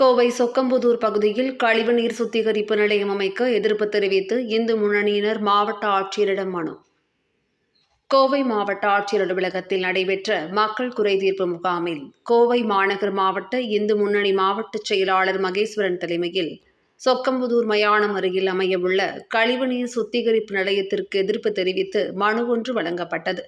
கோவை சொக்கம்புதூர் பகுதியில் கழிவுநீர் சுத்திகரிப்பு நிலையம் அமைக்க எதிர்ப்பு தெரிவித்து இந்து முன்னணியினர் மாவட்ட ஆட்சியரிடம் மனு. கோவை மாவட்ட ஆட்சியர் அலுவலகத்தில் நடைபெற்ற மக்கள் குறைதீர்ப்பு முகாமில் கோவை மாநகர் மாவட்ட இந்து முன்னணி மாவட்ட செயலாளர் மகேஸ்வரன் தலைமையில் சொக்கம்புதூர் மயானம் அருகில் அமையவுள்ள கழிவுநீர் சுத்திகரிப்பு நிலையத்திற்கு எதிர்ப்பு தெரிவித்து மனு ஒன்று வழங்கப்பட்டது.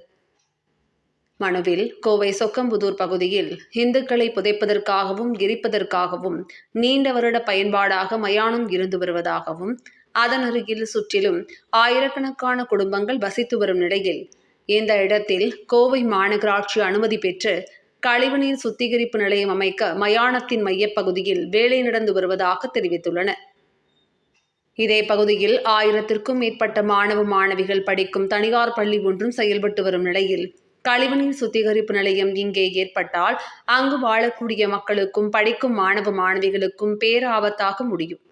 மனுவில் கோவை சொக்கம்புதூர் பகுதியில் இந்துக்களை புதைப்பதற்காகவும் எரிப்பதற்காகவும் நீண்ட வருட பயன்பாடாக மயானம் இருந்து வருவதாகவும் அதன் அருகில் சுற்றிலும் ஆயிரக்கணக்கான குடும்பங்கள் வசித்து வரும் நிலையில் இந்த இடத்தில் கோவை மாநகராட்சி அனுமதி பெற்று கழிவுநீர் சுத்திகரிப்பு நிலையம் அமைக்க மயானத்தின் மையப்பகுதியில் வேலை நடந்து வருவதாக தெரிவித்துள்ளனர் இதே பகுதியில் ஆயிரத்திற்கும் மேற்பட்ட மாணவ மாணவிகள் படிக்கும் தனியார் பள்ளி ஒன்றும் செயல்பட்டு வரும் நிலையில் கழிவுநீர் சுத்திகரிப்பு நிலையம் இங்கே ஏற்பட்டால் அங்கு வாழக்கூடிய மக்களுக்கும் படிக்கும் மாணவ மாணவிகளுக்கும் பேராபத்தாக முடியும்.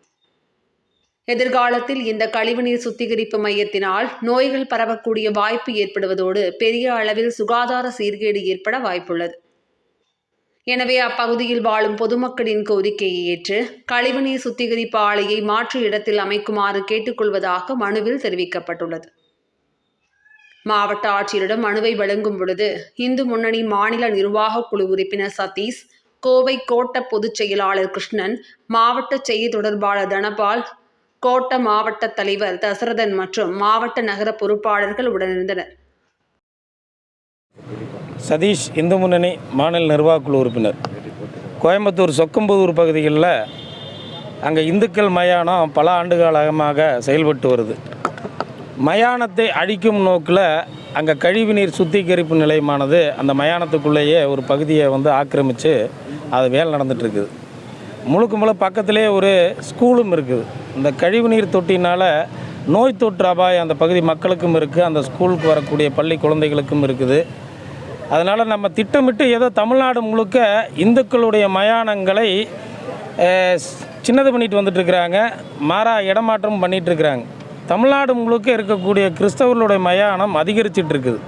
எதிர்காலத்தில் இந்த கழிவுநீர் சுத்திகரிப்பு மையத்தினால் நோய்கள் பரவக்கூடிய வாய்ப்பு ஏற்படுவதோடு பெரிய அளவில் சுகாதார சீர்கேடு ஏற்பட வாய்ப்புள்ளது. எனவே அப்பகுதியில் வாழும் பொதுமக்களின் கோரிக்கையை ஏற்று கழிவுநீர் சுத்திகரிப்பு ஆலையை மாற்று இடத்தில் அமைக்குமாறு கேட்டுக்கொள்வதாக மனுவில் தெரிவிக்கப்பட்டுள்ளது. மாவட்ட ஆட்சியரிடம் மனுவை வழங்கும் பொழுது இந்து முன்னணி மாநில நிர்வாக குழு உறுப்பினர் சதீஷ் கோவை கோட்ட பொதுச் செயலாளர் கிருஷ்ணன் மாவட்ட செய்தி தொடர்பாளர் தனபால் கோட்ட மாவட்ட தலைவர் தசரதன் மற்றும் மாவட்ட நகர பொறுப்பாளர்கள் உடனிருந்தனர். சதீஷ் இந்து முன்னணி மாநில நிர்வாகக்குழு உறுப்பினர். கோயம்புத்தூர் சொக்கம்புதூர் பகுதிகளில் அங்கே இந்துக்கள் மயானம் பல ஆண்டு காலமாக செயல்பட்டு வருது. மயானத்தை அழிக்கும் நோக்கில் அங்கே கழிவுநீர் சுத்திகரிப்பு நிலையமானது அந்த மயானத்துக்குள்ளேயே ஒரு பகுதியை வந்து ஆக்கிரமித்து அது வேலை நடந்துகிட்ருக்குது முழுக்க முழு பக்கத்திலே ஒரு ஸ்கூலும் இருக்குது. இந்த கழிவுநீர் தொட்டினால் நோய் தொற்று அபாயம் அந்த பகுதி மக்களுக்கும் இருக்குது அந்த ஸ்கூலுக்கு வரக்கூடிய பள்ளி குழந்தைகளுக்கும் இருக்குது. அதனால் நம்ம திட்டமிட்டு ஏதோ தமிழ்நாடு முழுக்க இந்துக்களுடைய மயானங்களை சின்னது பண்ணிட்டு வந்துட்டுருக்குறாங்க மாறா இடமாற்றம் பண்ணிகிட்ருக்குறாங்க தமிழ்நாடு முழுக்க இருக்கக்கூடிய கிறிஸ்தவர்களுடைய மயானம் அதிகரிச்சிட்டு இருக்குது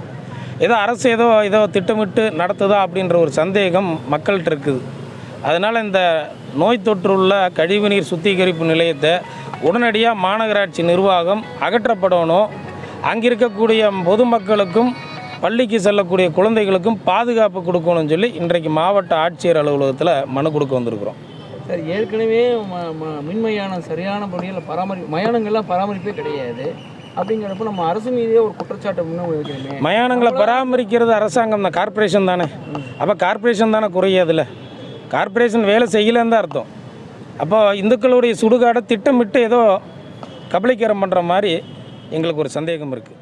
ஏதோ அரசு ஏதோ ஏதோ திட்டமிட்டு நடத்துதா அப்படின்ற ஒரு சந்தேகம் மக்கள்கிட்ட இருக்குது. அதனால் இந்த நோய் தொற்றுள்ள கழிவுநீர் சுத்திகரிப்பு நிலையத்தை உடனடியாக மாநகராட்சி நிர்வாகம் அகற்றப்படணும். அங்கே இருக்கக்கூடிய பொதுமக்களுக்கும் பள்ளிக்கு செல்லக்கூடிய குழந்தைகளுக்கும் பாதுகாப்பு கொடுக்கணும்னு சொல்லி இன்றைக்கு மாவட்ட ஆட்சியர் அலுவலகத்தில் மனு கொடுக்க வந்திருக்கிறோம். சார் ஏற்கனவே ம- ம- மின்மயானம் சரியான முறையில் பராமரி மயானங்கள்லாம் பராமரிப்பே கிடையாது. அப்படிங்கிறப்ப நம்ம அரசு மீதே ஒரு குற்றச்சாட்டை முன்ன வைக்கிறோமே மயானங்களை பராமரிக்கிறது அரசாங்கம் தான் கார்ப்பரேஷன் தானே. அப்போ கார்ப்பரேஷன் தானே குறையாதுல கார்ப்பரேஷன் வேலை செய்யலன்னு தான் அர்த்தம். அப்போ இந்துக்களுடைய சுடுகாடை திட்டமிட்டு ஏதோ கபலீகரம் பண்ணுற மாதிரி எங்களுக்கு ஒரு சந்தேகம் இருக்குது